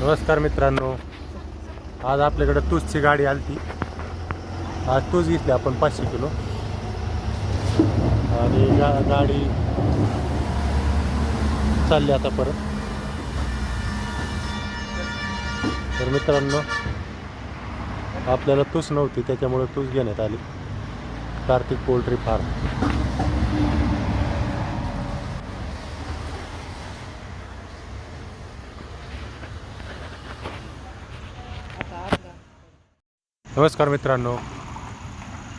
नमस्कार मित्रांनो. आज आपल्याकडं तूसची गाडी आली ती आज तूस घेतली आपण पाचशे किलो. आणि गा गाडी चालली आता परत. तर मित्रांनो आपल्याला तूस नव्हती त्याच्यामुळे तूस घेण्यात आली. Kartik poultry farm. नमस्कार मित्रांनो.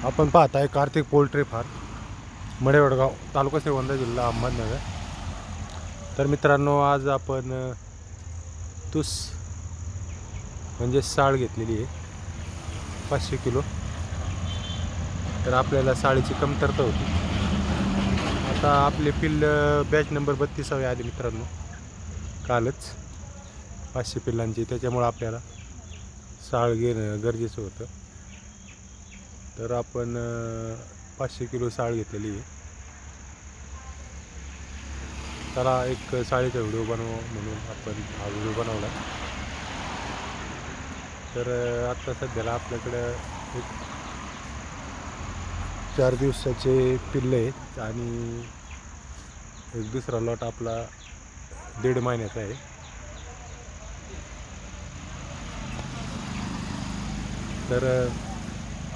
आपण पाहत आहे कार्तिक पोल्ट्री फार्म मडेवडगाव तालुका श्रीवंदा जिल्हा अहमदनगर. तर मित्रांनो आज आपण तूस म्हणजे साळ घेतलेली आहे पाचशे किलो. तर आपल्याला साळीची कमतरता होती. आता आपले पिल्ल बॅच नंबर बत्तीसावे आले मित्रांनो. कालच पाचशे पिल्लांची त्याच्यामुळं आपल्याला साळ घेणं गरजेचं होतं. तर आपण पाचशे किलो साळ घेतलेली आहे. त्याला एक साळीचा व्हिडिओ बनव म्हणून आपण हा व्हिडिओ बनवला. तर आत्ता सध्याला आपल्याकडं एक चार दिवसाचे पिल्ले आहेत आणि एक दुसरा लॉट आपला दीड महिन्याचा आहे. तर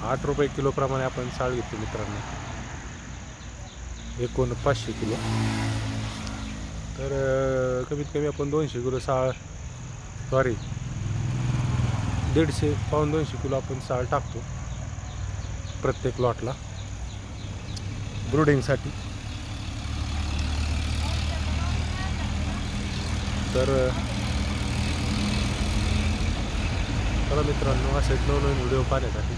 आठ रुपये किलोप्रमाणे आपण साळ घेतो मित्रांनो. एकूण पाचशे किलो. तर कमीत कमी आपण दोनशे किलो साळ सॉरी दीडशे पाऊन दोनशे किलो आपण साळ टाकतो. प्रत्येक लॉटला. ब्रुडिंगसाठी. तर चला मित्रांनो असेच नवनवीन व्हिडिओ पाहण्यासाठी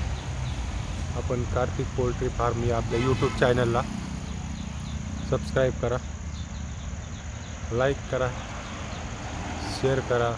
आपण कार्तिक पोल्ट्री फार्म या आपल्या यूट्यूब चॅनलला सबस्क्राईब करा लाईक करा शेअर करा.